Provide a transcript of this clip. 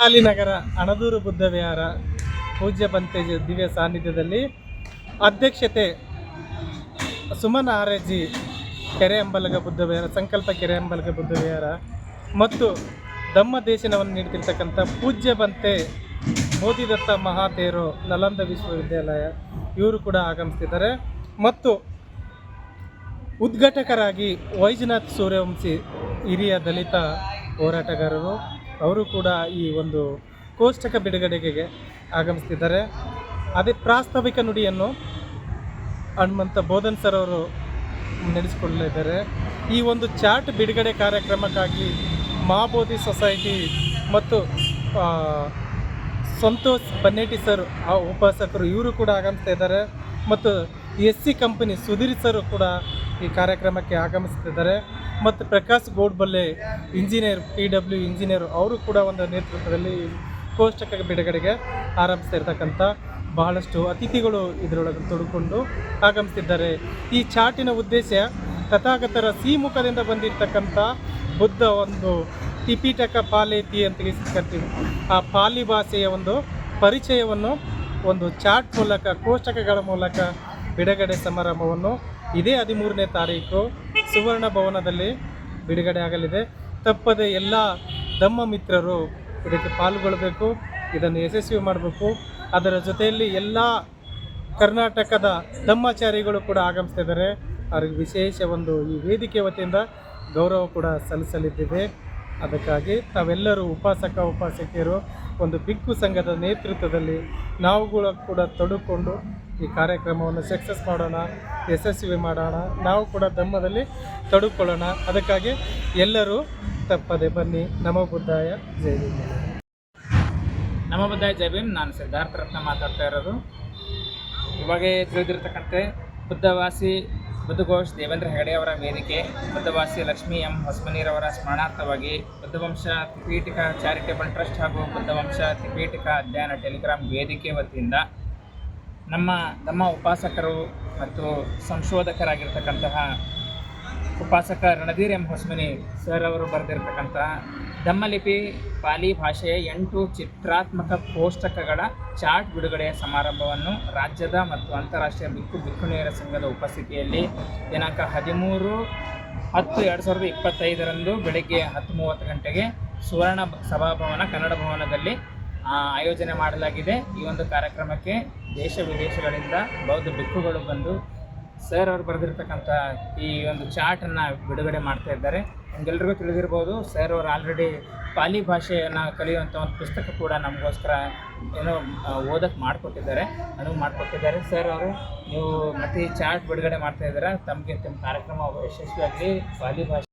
ಹಾಲಿನಗರ ಅಣದೂರು ಬುದ್ಧ ವಿಹಾರ ಪೂಜ್ಯ ಬಂತೇಜ್ ದಿವ್ಯ ಸಾನ್ನಿಧ್ಯದಲ್ಲಿ ಅಧ್ಯಕ್ಷತೆ ಸುಮನ ಆರೆಜಿ, ಕೆರೆ ಅಂಬಲಗ ಬುದ್ಧ ವಿಹಾರ, ಸಂಕಲ್ಪ ಕೆರೆ ಅಂಬಲಗ ಬುದ್ಧ ವಿಹಾರ ಮತ್ತು ಧಮ್ಮ ದೇಶನವನ್ನು ನೀಡ್ತಿರ್ತಕ್ಕಂಥ ಪೂಜ್ಯ ಬಂತೆ ಮೋದಿದತ್ತ ಮಹಾತೇರು ನಲಂದ ವಿಶ್ವವಿದ್ಯಾಲಯ ಇವರು ಕೂಡ ಆಗಮಿಸ್ತಿದ್ದಾರೆ. ಮತ್ತು ಉದ್ಘಾಟಕರಾಗಿ ವೈಜನಾಥ್ ಸೂರ್ಯವಂಶಿ ಹಿರಿಯ ದಲಿತ ಹೋರಾಟಗಾರರು ಅವರು ಕೂಡ ಈ ಒಂದು ಕೋಷ್ಟಕ ಬಿಡುಗಡೆಗೆ ಆಗಮಿಸ್ತಿದ್ದಾರೆ. ಅದೇ ಪ್ರಾಸ್ತಾವಿಕ ನುಡಿಯನ್ನು ಹನುಮಂತ ಬೋಧನ್ ಸರ್ ಅವರು ನಡೆಸಿಕೊಳ್ಳಲಿದ್ದಾರೆ. ಈ ಒಂದು ಚಾಟ್ ಬಿಡುಗಡೆ ಕಾರ್ಯಕ್ರಮಕ್ಕಾಗಿ ಮಹಾಬೋಧಿ ಸೊಸೈಟಿ ಮತ್ತು ಸಂತೋಷ್ ಬನ್ನೇಟಿ ಸರ್, ಆ ಉಪಾಸಕರು ಇವರು ಕೂಡ ಆಗಮಿಸ್ತಾ ಇದ್ದಾರೆ. ಮತ್ತು S C company Sudhir sir ಕೂಡ ಈ ಕಾರ್ಯಕ್ರಮಕ್ಕೆ ಆಗಮಿಸ್ತಿದ್ದಾರೆ. ಮತ್ತು Prakash Godbole engineer P W engineer, ಅವರು ಕೂಡ ಒಂದು ನೇತೃತ್ವದಲ್ಲಿ ಕೋಷ್ಟಕ ಬಿಡುಗಡೆಗೆ ಆರಂಭಿಸ್ತಾ ಇರ್ತಕ್ಕಂಥ ಬಹಳಷ್ಟು ಅತಿಥಿಗಳು ಇದರೊಳಗೆ ತೊಡಕೊಂಡು ಆಗಮಿಸ್ತಿದ್ದಾರೆ. ಈ ಚಾಟಿನ ಉದ್ದೇಶ ತಥಾಗತರ ಸೀಮುಖದಿಂದ ಬಂದಿರತಕ್ಕಂಥ ಬುದ್ಧ ಒಂದು ಟಿಪಿಟಕ ಪಾಲೇತಿ ಅಂತ ಕರ್ತೀವಿ ಆ ಪಾಲಿ ಭಾಷೆಯ ಒಂದು ಪರಿಚಯವನ್ನು ಒಂದು ಚಾಟ್ ಮೂಲಕ ಕೋಷ್ಟಕಗಳ ಮೂಲಕ ಬಿಡುಗಡೆ ಸಮಾರಂಭವನ್ನು ಇದೇ ಹದಿಮೂರನೇ ತಾರೀಕು ಸುವರ್ಣ ಭವನದಲ್ಲಿ ಬಿಡುಗಡೆ ಆಗಲಿದೆ. ತಪ್ಪದೆ ಎಲ್ಲ ದಮ್ಮ ಮಿತ್ರರು ಇದಕ್ಕೆ ಪಾಲ್ಗೊಳ್ಳಬೇಕು ಇದನ್ನು ಯಶಸ್ವಿ ಮಾಡಬೇಕು. ಅದರ ಜೊತೆಯಲ್ಲಿ ಎಲ್ಲ ಕರ್ನಾಟಕದ ಧಮ್ಮಾಚಾರಿಗಳು ಕೂಡ ಆಗಮಿಸ್ತಿದ್ದಾರೆ. ಅವ್ರಿಗೆ ವಿಶೇಷ ಒಂದು ಈ ವೇದಿಕೆ ವತಿಯಿಂದ ಗೌರವ ಕೂಡ ಸಲ್ಲಿಸಲಿದ್ದಿದೆ ಅದಕ್ಕಾಗಿ ತಾವೆಲ್ಲರೂ ಉಪಾಸಕ, ಉಪಾಸಕಿಯರು ಒಂದು ಬಿಕ್ಕು ಸಂಘದ ನೇತೃತ್ವದಲ್ಲಿ ನಾವುಗಳು ಕೂಡ ತೊಡಕೊಂಡು ಈ ಕಾರ್ಯಕ್ರಮವನ್ನು ಸಕ್ಸಸ್ ಮಾಡೋಣ, ಯಶಸ್ವಿ ಮಾಡೋಣ, ನಾವು ಕೂಡ ಧರ್ಮದಲ್ಲಿ ತೊಡಕೊಳ್ಳೋಣ. ಅದಕ್ಕಾಗಿ ಎಲ್ಲರೂ ತಪ್ಪದೆ ಬನ್ನಿ. ನಮ ಬುದ್ಧಾಯ, ಜೈ ಭೀಮ್. ನಮ್ಮ ಬುದ್ಧಾಯ, ಜೈ ನಾನು ಸಿದ್ಧಾರ್ಥ ರತ್ನ ಮಾತಾಡ್ತಾ ಇರೋದು. ಇವಾಗೇ ತಿಳಿದಿರ್ತಕ್ಕಂತೆ, ಬುದ್ಧವಾಸಿ ಬುದ್ಧಘೋಷ್ ದೇವೇಂದ್ರ ಹೆಗಡೆ ಅವರ ವೇದಿಕೆ, ಬುದ್ಧವಾಸಿ ಲಕ್ಷ್ಮೀ ಎಂ ಹೊಸಮನೀರವರ ಸ್ಮರಣಾರ್ಥವಾಗಿ ಬುದ್ಧವಂಶ ತ್ರಿಪೀಠಿಕ ಚಾರಿಟೇಬಲ್ ಟ್ರಸ್ಟ್ ಹಾಗೂ ಬುದ್ಧವಂಶ ತ್ರಿಪೀಠಿಕ ಅಧ್ಯಯನ ಟೆಲಿಗ್ರಾಮ್ ವೇದಿಕೆ ವತಿಯಿಂದ ನಮ್ಮ ನಮ್ಮ ಉಪಾಸಕರು ಮತ್ತು ಸಂಶೋಧಕರಾಗಿರ್ತಕ್ಕಂತಹ ಉಪಾಸಕ ರಣಧೀರ್ ಎಂ ಹೊಸಮನಿ ಸರ್ ಅವರು ಬರೆದಿರ್ತಕ್ಕಂತಹ ದಮ್ಮಲಿಪಿ ಪಾಲಿ ಭಾಷೆಯ ಎಂಟು ಚಿತ್ರಾತ್ಮಕ ಕೋಷ್ಟಕಗಳ ಚಾರ್ಟ್ ಬಿಡುಗಡೆಯ ಸಮಾರಂಭವನ್ನು ರಾಜ್ಯದ ಮತ್ತು ಅಂತಾರಾಷ್ಟ್ರೀಯ ಬಿಕ್ಕು ಬಿಕ್ಕುಣಿಯರ ಸಂಘದ ಉಪಸ್ಥಿತಿಯಲ್ಲಿ ದಿನಾಂಕ ಹದಿಮೂರು ಹತ್ತು ಎರಡು ಸಾವಿರದ ಇಪ್ಪತ್ತೈದರಂದು ಬೆಳಗ್ಗೆ ಹತ್ತು ಮೂವತ್ತು ಗಂಟೆಗೆ ಸುವರ್ಣ ಸಭಾಭವನ ಕನ್ನಡ ಭವನದಲ್ಲಿ ಆಯೋಜನೆ ಮಾಡಲಾಗಿದೆ. ಈ ಒಂದು ಕಾರ್ಯಕ್ರಮಕ್ಕೆ ದೇಶ ವಿದೇಶಗಳಿಂದ ಬೌದ್ಧ ಬಿಕ್ಕುಗಳು ಬಂದು ಸರ್ ಅವರು ಬರೆದಿರ್ತಕ್ಕಂಥ ಈ ಒಂದು ಚಾರ್ಟನ್ನು ಬಿಡುಗಡೆ ಮಾಡ್ತಾ ಇದ್ದಾರೆ. ನಿಮಗೆಲ್ರಿಗೂ ತಿಳಿದಿರ್ಬೋದು ಸರ್ ಅವರು ಆಲ್ರೆಡಿ ಪಾಲಿ ಭಾಷೆಯನ್ನು ಕಲಿಯುವಂಥ ಒಂದು ಪುಸ್ತಕ ಕೂಡ ನಮಗೋಸ್ಕರ ಏನೋ ಓದಕ್ಕೆ ಮಾಡಿಕೊಟ್ಟಿದ್ದಾರೆ, ಅನುವು ಮಾಡಿಕೊಟ್ಟಿದ್ದಾರೆ. ಸರ್ ಅವರು, ನೀವು ಮತ್ತೆ ಈ ಚಾರ್ಟ್ ಬಿಡುಗಡೆ ಮಾಡ್ತಾ ಇದ್ದೀರಾ? ತಮಗೆ ತಮ್ಮ ಕಾರ್ಯಕ್ರಮ ಯಶಸ್ವಿಯಾಗಲಿ ಪಾಲಿ ಭಾಷೆ